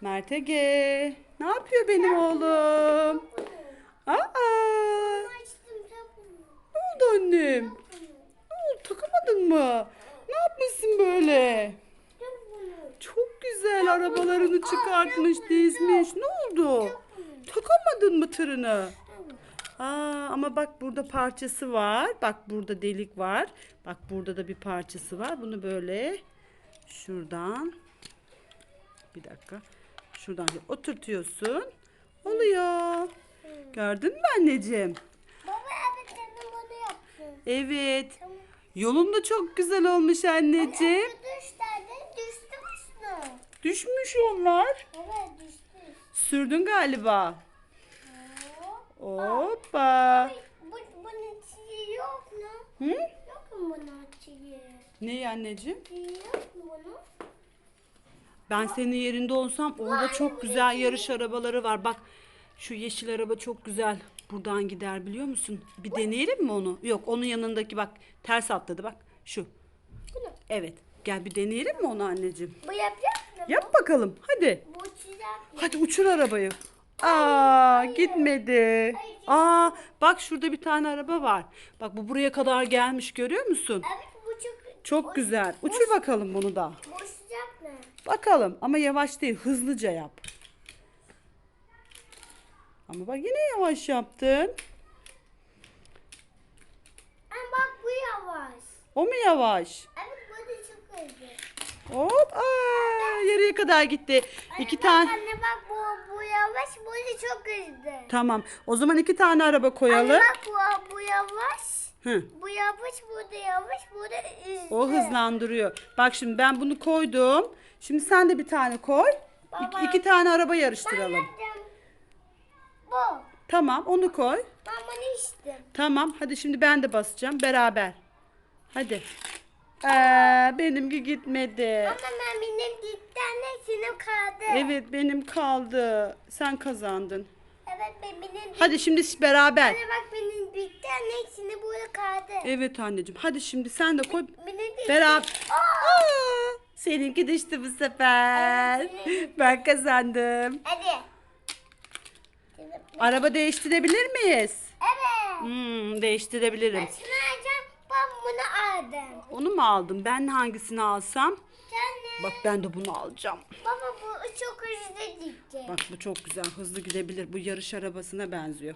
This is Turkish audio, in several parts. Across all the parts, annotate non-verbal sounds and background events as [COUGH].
Mert Ege. Ne yapıyor benim oğlum? Aa, ne oldu annem? Ne oldu takamadın mı? Ne yapmışsın böyle? Çok güzel arabalarını çıkartmış, dizmiş. Ne oldu? Takamadın mı tırını? Aa, ama bak burada parçası var. Bak burada delik var. Bak burada da bir parçası var. Bunu böyle şuradan bir dakika. Şuradan şöyle oturtuyorsun. Oluyor. Gördün mü anneciğim? Baba evet dedim bunu yaptım. Evet. Tamam. Yolun da çok güzel olmuş anneciğim. Arkadaşlar düştü müsün? Düşmüş onlar. Evet düştü. Sürdün galiba. Hoppa. Bu, bunun çiğ yok mu? Hı? Yok mu bunun çiğ? Ne anneciğim? Çiğ yok mu bunun? Ben senin yerinde olsam orada çok güzel yarış arabaları var. Bak şu yeşil araba çok güzel. Buradan gider biliyor musun? Bir deneyelim mi onu? Yok onun yanındaki bak ters atladı bak şu. Evet gel bir deneyelim mi onu anneciğim? Bu yapacak mı? Yap bakalım hadi. Bu. Hadi uçur arabayı. Aa gitmedi. Aa bak şurada bir tane araba var. Bak bu buraya kadar gelmiş görüyor musun? Evet bu çok... Çok güzel. Uçur bakalım bunu da. Bu? Bakalım ama yavaş değil hızlıca yap. Ama bak yine yavaş yaptın. Ama bak bu yavaş. O mu yavaş? Evet bu da çok hızlı. Hop aa, yarıya kadar gitti. İki Anne tane. Bak, anne bak bu, bu yavaş bu da çok hızlı. Tamam. O zaman iki tane araba koyalım. Anne bak bu, bu yavaş. Hı. Bu yavaş bu da yavaş bu da hızlı. O hızlandırıyor. Bak şimdi ben bunu koydum. Şimdi sen de bir tane koy. İki, Baba. iki tane araba Ben yarıştıralım. yaptım. Bu. Tamam onu koy. Ben bunu içtim. Tamam hadi şimdi ben de basacağım beraber. Hadi. Ee, benimki gitmedi. Ama ben benim gitti anne senin kaldı. Evet benim kaldı. Sen kazandın. Evet ben benim Hadi şimdi beraber. Anne bak benim bitti anne senin burada kaldı. Evet anneciğim. Hadi şimdi sen de koy. Benim. Beraber. Aa, seninki düştü bu sefer. Ben kazandım. Hadi. Araba değiştirebilir miyiz? Evet. Hmm, değiştirebilirim. Ben şunu alacağım. Ben bunu aldım. Onu mu aldım? Ben hangisini alsam? Sen? Bak ben de bunu alacağım. Baba bu çok hızlı gitti. Bak bu çok güzel. Hızlı gidebilir. Bu yarış arabasına benziyor.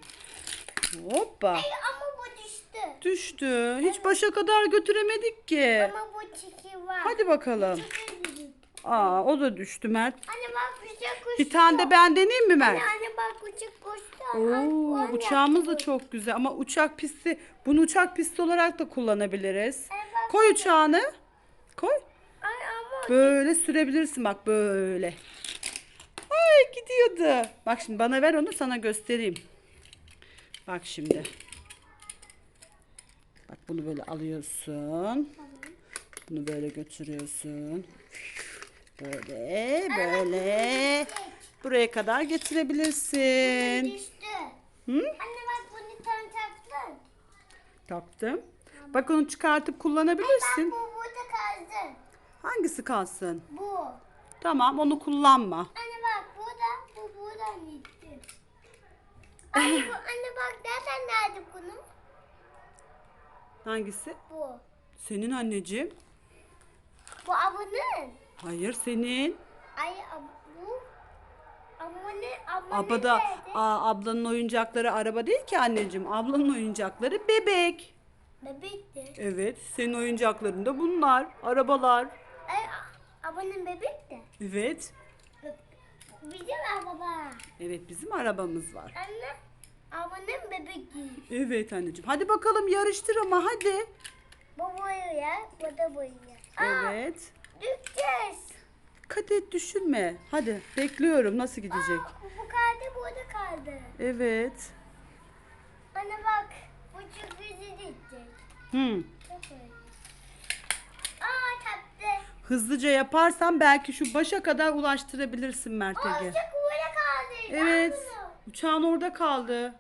Hoppa. Ay, ama bu düştü. Düştü. Hiç başa kadar götüremedik ki. Ama bu çiki var. Hadi bakalım. Aa o da düştü Mert. Anne bak uçak koştu. Bir tane de ben deneyeyim mi Mert? Anne, anne bak uçak koştu. Oo, uçağımız da çok güzel ama uçak pisti bunu uçak pisti olarak da kullanabiliriz. Evet. Koy uçağını. Koy. Ay ama Böyle sürebilirsin bak böyle. Ay gidiyordu. Bak şimdi bana ver onu sana göstereyim. Bak şimdi. Bak bunu böyle alıyorsun. Bunu böyle götürüyorsun. Böyle böyle. Buraya kadar getirebilirsin. Hı? Anne bak bunu tam taktın. Taktım. Bak onu çıkartıp Bak kullanabilirsin. bu burada kaldı. Hangisi kalsın? Bu. Tamam onu kullanma. Anne bak burada, bu buradan gitti. Anne, [LAUGHS] bu, anne bak nereden nerede bunu? Hangisi? Bu. Senin anneciğim. Bu abının. Hayır senin. Ay bu. Abone, abone Abada nerede? Aa, ablanın oyuncakları araba değil ki anneciğim. Ablanın oyuncakları bebek. Bebekti. Evet senin oyuncakların da bunlar. Arabalar. Ay a- abinin bebekti. Evet. Bizim araba. Evet bizim arabamız var. Anne, abinin bebek değil. Evet anneciğim. Hadi bakalım yarıştır ama hadi. Bu boyuyor, bu da Evet. düşeceğiz. Dikkat et düşürme. Hadi bekliyorum nasıl gidecek. Aa, bu kaldı, bu da kaldı. Evet. Anne bak, bu çok hızlı gidecek. Hmm. Çok hızlı. Aa taktı. Hızlıca yaparsan belki şu başa kadar ulaştırabilirsin Aa Ege. çok burada kaldı. Evet. Bunu. Uçağın orada kaldı.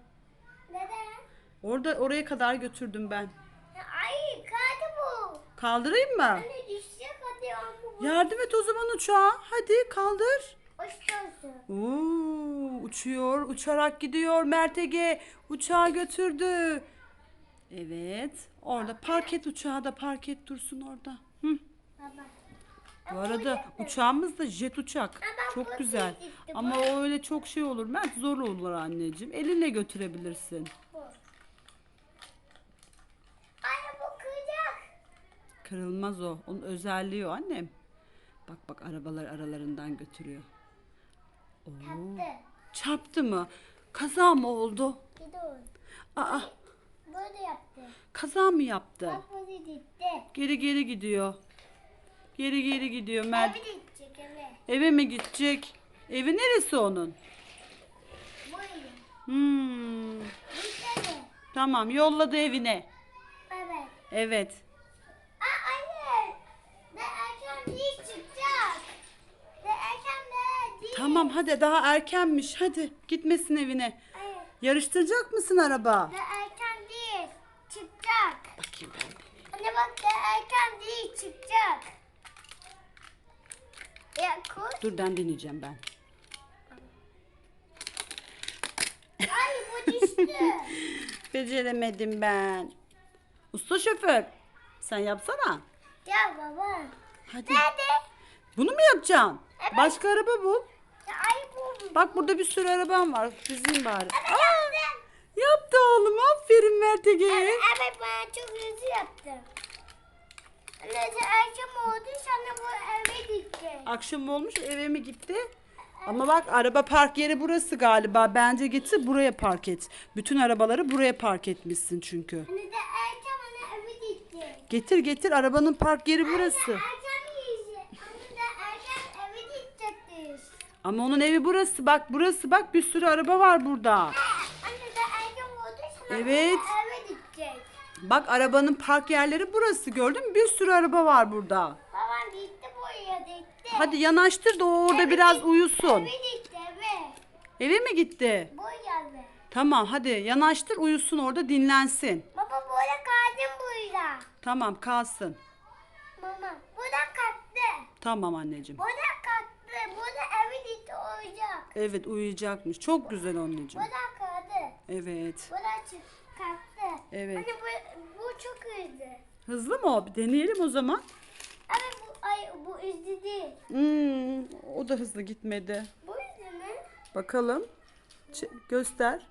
Orada oraya kadar götürdüm ben. Ay kaldı bu. Kaldırayım mı? Anne düşecek hadi ama bu. Yardım et o zaman uçağa. Hadi kaldır. Uçuyorsun. Oo, uçuyor, uçarak gidiyor. Mert Ege uçağı götürdü. Evet. Orada park et uçağı da park et dursun orada. Hı. Baba. Bu arada uçağımız da jet uçak. Ama Çok güzel. Ama o öyle çok şey olur. Mert zor olur anneciğim. Elinle götürebilirsin. Bu. Anne bu kıracak. Kırılmaz o. Onun özelliği o annem. Bak bak arabalar aralarından götürüyor. Oo. Taktı. Çarptı mı? Kaza mı oldu? Bir dur. Aa, Böyle yaptı. kaza mı yaptı? Bak böyle gitti. Geri geri gidiyor. Geri geri gidiyor Mert. Eve gidecek eve. Eve mi gidecek? Evi neresi onun? Böyle. Hmm. Tamam yolladı evine. Evet. Evet. Aa anne. Ne erken değil çıkacak. Ne erken de değil. Tamam hadi daha erkenmiş. Hadi gitmesin evine. Hayır. Yarıştıracak mısın araba? Ne erken değil. Çıkacak. Bakayım ben. Anne bak ne erken değil çıkacak. Ya kur. Dur ben deneyeceğim ben. Ay bu [LAUGHS] düştü. Beceremedim ben. Usta şoför. Sen yapsana. ya baba. Hadi. Nerede? Bunu mu yapacaksın? Evet. Başka araba bul. Bak burada bir sürü arabam var. Dizeyim bari. Yaptım. Yaptı oğlum. Aferin Mert Ege. Evet, evet ben çok hızlı yaptım. Anne erken oldu sana bu eve gitti. Akşam olmuş eve mi gitti? Ama bak araba park yeri burası galiba. Bence getir buraya park et. Bütün arabaları buraya park etmişsin çünkü. Anne de erken anne eve gitti. Getir getir arabanın park yeri burası. Erken yiyecek. Anne de erken eve gidecektir. Ama onun evi burası. Bak burası bak bir sürü araba var burada. Anne de erken oldu sana Evet. eve gidecek. Bak arabanın park yerleri burası. Gördün mü? Bir sürü araba var burada. Babam gitti buraya gitti. Hadi yanaştır da o orada biraz uyusun. Eve gitti eve. Eve mi gitti? Buraya eve. Tamam hadi yanaştır uyusun orada dinlensin. Baba burada kaldım burada. Tamam kalsın. Mama burada kalktı. Tamam anneciğim. Burada kalktı. Burada eve gitti olacak. Evet uyuyacakmış. Çok güzel anneciğim. Burada kaldı. Evet. Burada çık kalktı. Evet. Anne bu, bu çok hızlı. Hızlı mı o? Bir deneyelim o zaman. Ama bu ay bu hızlı değil. Hmm, o da hızlı gitmedi. Bu hızlı mı? Bakalım. Ç- göster.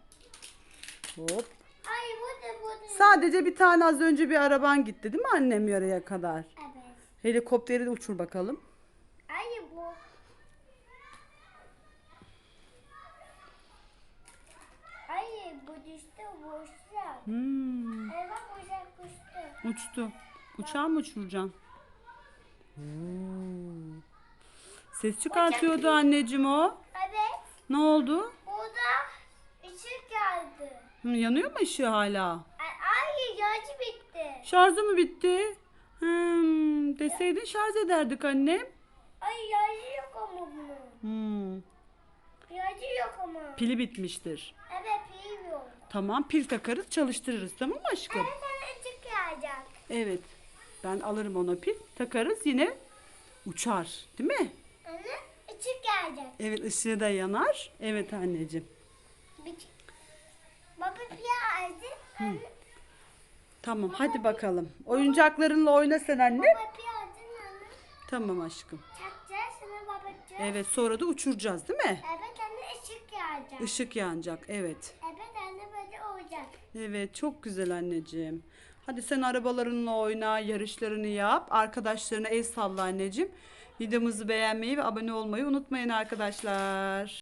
Hop. Ay bu da bu da. Sadece bir tane az önce bir araban gitti değil mi annem yarıya kadar? Evet. Helikopteri de uçur bakalım. Ay bu. Ay bu düştü bu uçacak. Hmm, Ay bak uçak uçtu. uçtu. Uçağı mı uçuracaksın? Oo. Ses çıkartıyordu anneciğim o. Evet. Ne oldu? Burada ışık geldi. Hı, yanıyor mu ışığı hala? Ay, yazı bitti. Şarjı mı bitti? Hmm, deseydin şarj ederdik annem. Ay yazı yok ama bunun. Hmm, Yazı yok ama. pili bitmiştir. Evet. Tamam pil takarız çalıştırırız tamam mı aşkım? Evet sana ışık gelecek. Evet. Ben alırım ona pil takarız yine uçar değil mi? Anne ışık gelecek. Evet ışığı da yanar. Evet anneciğim. Bir... Baba bir aldı. Anne, Tamam hadi bakalım. Oyuncaklarınla oyna sen anne. baba bir anne. Tamam aşkım. Çakacağız sana babacığım. Evet sonra da uçuracağız değil mi? Evet anne ışık gelecek. Işık yanacak evet. Olacak. Evet çok güzel anneciğim. Hadi sen arabalarınla oyna, yarışlarını yap. Arkadaşlarına el salla anneciğim. Videomuzu beğenmeyi ve abone olmayı unutmayın arkadaşlar.